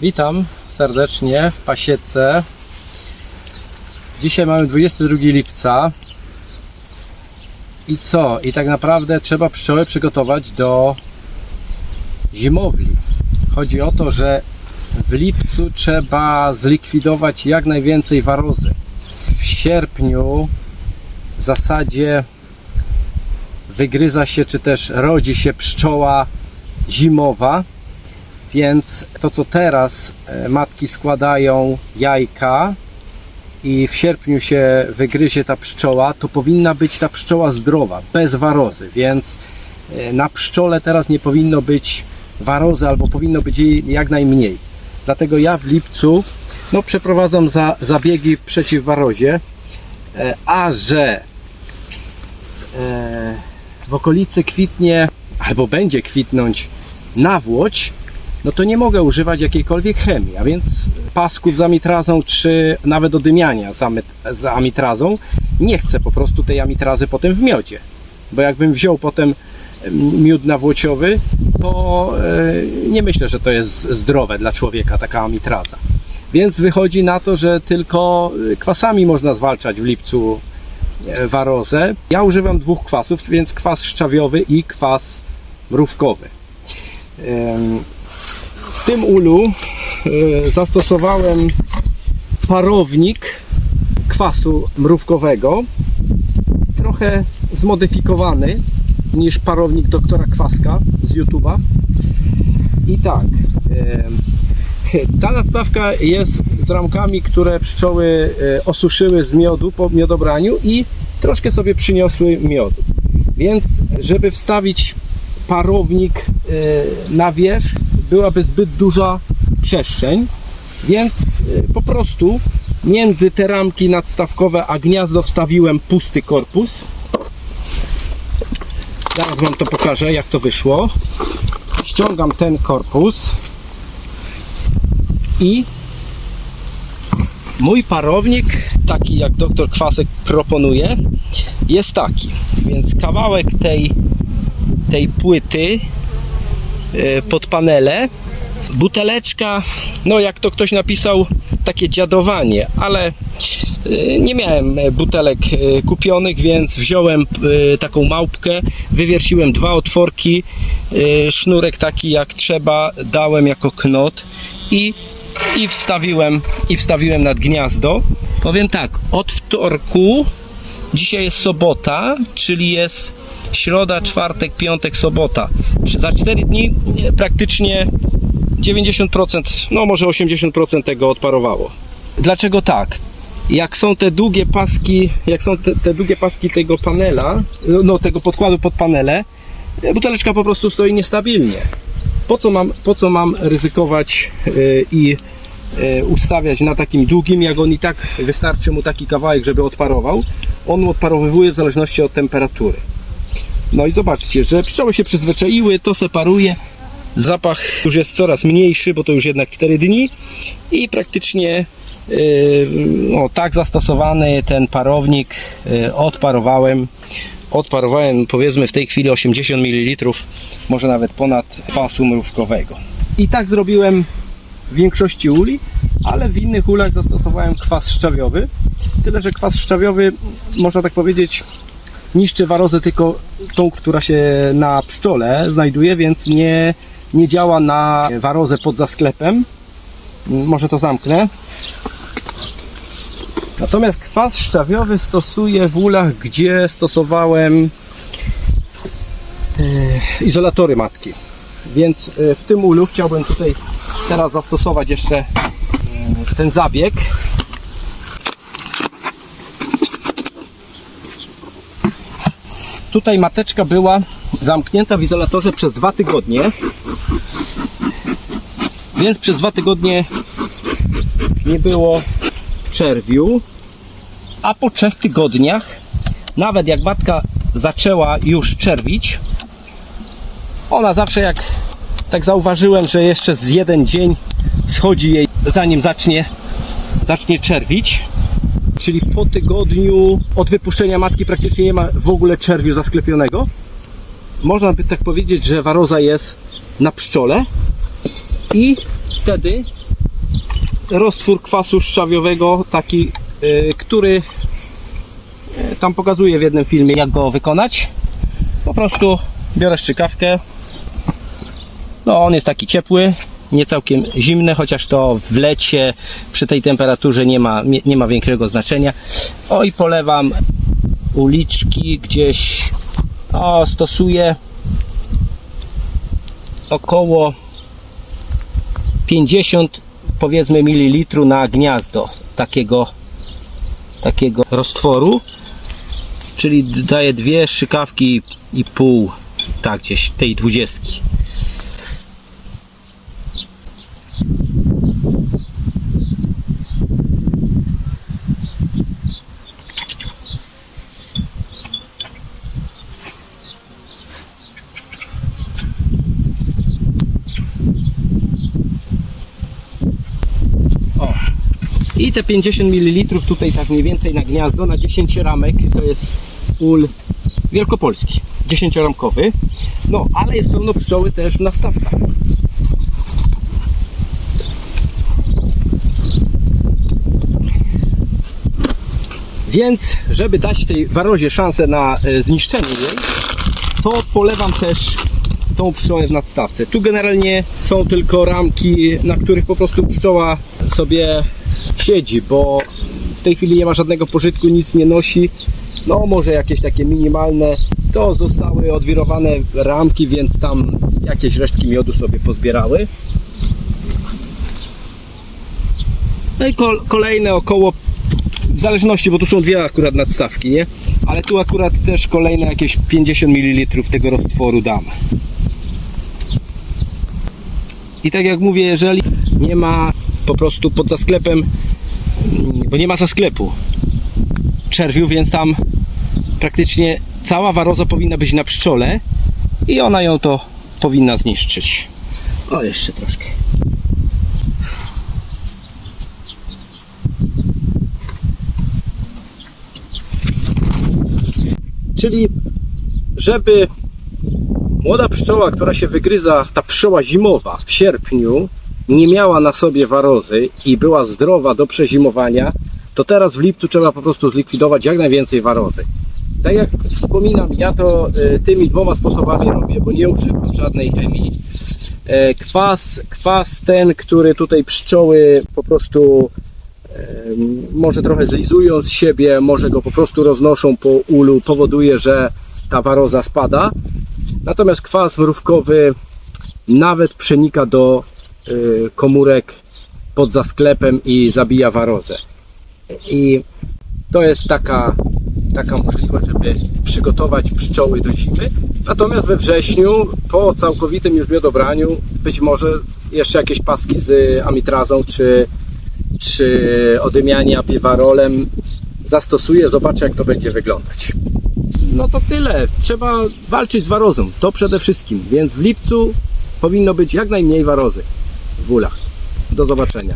Witam serdecznie w Pasiece. Dzisiaj mamy 22 lipca. I co? I tak naprawdę trzeba pszczoły przygotować do zimowli. Chodzi o to, że w lipcu trzeba zlikwidować jak najwięcej warozy. W sierpniu w zasadzie wygryza się, czy też rodzi się pszczoła zimowa. Więc to, co teraz e, matki składają jajka i w sierpniu się wygryzie ta pszczoła, to powinna być ta pszczoła zdrowa, bez warozy. Więc e, na pszczole teraz nie powinno być warozy, albo powinno być jej jak najmniej. Dlatego ja w lipcu no, przeprowadzam za, zabiegi przeciw warozie, e, a że w okolicy kwitnie albo będzie kwitnąć nawłoć, no to nie mogę używać jakiejkolwiek chemii, a więc pasków z amitrazą czy nawet odymiania z, amitrazą. Nie chcę po prostu tej amitrazy potem w miodzie, bo jakbym wziął potem em, miód nawłociowy, to e, nie myślę, że to jest zdrowe dla człowieka taka amitraza. Więc wychodzi na to, że tylko e, kwasami można zwalczać w lipcu e, warozę. Ja używam dwóch kwasów, więc kwas szczawiowy i kwas mrówkowy. W tym ulu e, zastosowałem parownik kwasu mrówkowego, trochę zmodyfikowany niż parownik doktora Kwaska z YouTube'a. I tak, ta nadstawka jest z ramkami, które pszczoły e, osuszyły z miodu po miodobraniu i troszkę sobie przyniosły miodu. Więc, żeby wstawić parownik e, na wierzch, byłaby zbyt duża przestrzeń, więc e, po prostu między te ramki nadstawkowe a gniazdo wstawiłem pusty korpus. Zaraz Wam to pokażę, jak to wyszło. Ściągam ten korpus i mój parownik, taki jak doktor Kwasek proponuje, jest taki. Więc kawałek tej, tej płyty pod panele, buteleczka, no jak to ktoś napisał, takie dziadowanie, ale e, nie miałem butelek e, kupionych, więc wziąłem e, taką małpkę, wywierciłem dwa otworki, e, sznurek taki jak trzeba, dałem jako knot i i wstawiłem, i wstawiłem nad gniazdo. Powiem tak, od wtorku, dzisiaj jest sobota, czyli jest środa, czwartek, piątek, sobota. Za 4 dni praktycznie 90%, no może 80% tego odparowało. Dlaczego tak? Jak są te długie paski, jak są te, te długie paski tego panela, no tego podkładu pod panele, e, buteleczka po prostu stoi niestabilnie po co mam, po co mam ryzykować yy, i ustawiać na takim długim, jak on i tak wystarczy mu taki kawałek, żeby odparował. On odparowywuje w zależności od temperatury. No i zobaczcie, że pszczoły się przyzwyczaiły, to separuje. Zapach już jest coraz mniejszy, bo to już jednak 4 dni i praktycznie yy, no, tak zastosowany ten parownik yy, odparowałem odparowałem powiedzmy w tej chwili 80 ml, może nawet ponad kwasu mrówkowego. I tak zrobiłem w większości uli, ale w innych ulach zastosowałem kwas szczawiowy. Tyle, że kwas szczawiowy, można tak powiedzieć, niszczy warozę tylko tą, która się na pszczole znajduje, więc nie, nie działa na warozę pod zasklepem. Może to zamknę. Natomiast kwas szczawiowy stosuję w ulach, gdzie stosowałem e, izolatory matki. Więc e, w tym ulu chciałbym tutaj teraz zastosować jeszcze e, ten zabieg. Tutaj mateczka była zamknięta w izolatorze przez dwa tygodnie. Więc przez dwa tygodnie nie było czerwiu, a po trzech tygodniach, nawet jak matka zaczęła już czerwić, ona zawsze jak tak zauważyłem, że jeszcze z jeden dzień schodzi jej, zanim zacznie, zacznie czerwić, czyli po tygodniu od wypuszczenia matki praktycznie nie ma w ogóle czerwiu zasklepionego. Można by tak powiedzieć, że waroza jest na pszczole i wtedy roztwór kwasu szczawiowego, taki, y, który y, tam pokazuję w jednym filmie, jak go wykonać. Po prostu biorę strzykawkę. No, on jest taki ciepły, nie całkiem zimny, chociaż to w lecie przy tej temperaturze nie ma, nie, ma większego znaczenia. O i polewam uliczki gdzieś, o, stosuję około 50 powiedzmy mililitru na gniazdo takiego takiego roztworu czyli daję dwie strzykawki i pół tak gdzieś tej dwudziestki I te 50 ml tutaj tak mniej więcej na gniazdo, na 10 ramek, to jest ul wielkopolski, 10-ramkowy. No, ale jest pełno pszczoły też na stawkach. Więc, żeby dać tej warozie szansę na e, zniszczenie jej, to polewam też tą pszczołę w nadstawce. Tu generalnie są tylko ramki, na których po prostu pszczoła sobie siedzi, bo w tej chwili nie ma żadnego pożytku, nic nie nosi. No może jakieś takie minimalne. To zostały odwirowane ramki, więc tam jakieś resztki miodu sobie pozbierały. No i kol- kolejne około w zależności, bo tu są dwie akurat nadstawki, nie? Ale tu akurat też kolejne jakieś 50 ml tego roztworu dam. I tak jak mówię, jeżeli nie ma po prostu pod zasklepem, mm, bo nie ma za sklepu czerwiu, więc tam praktycznie cała waroza powinna być na pszczole i ona ją to powinna zniszczyć. O, jeszcze troszkę. Czyli żeby młoda pszczoła, która się wygryza, ta pszczoła zimowa w sierpniu, nie miała na sobie warozy i była zdrowa do przezimowania, to teraz w lipcu trzeba po prostu zlikwidować jak najwięcej warozy. Tak jak wspominam, ja to y, tymi dwoma sposobami robię, bo nie używam żadnej chemii. E, Kwas, kwas ten, który tutaj pszczoły po prostu może trochę zlizują z siebie, może go po prostu roznoszą po ulu, powoduje, że ta waroza spada. Natomiast kwas mrówkowy nawet przenika do komórek pod zasklepem i zabija warozę. I to jest taka, taka możliwość, żeby przygotować pszczoły do zimy. Natomiast we wrześniu, po całkowitym już miodobraniu, być może jeszcze jakieś paski z amitrazą czy, czy odymianie apiwarolem zastosuję, zobaczę jak to będzie wyglądać. No to tyle. Trzeba walczyć z warozą. To przede wszystkim. Więc w lipcu powinno być jak najmniej warozy w ulach. Do zobaczenia.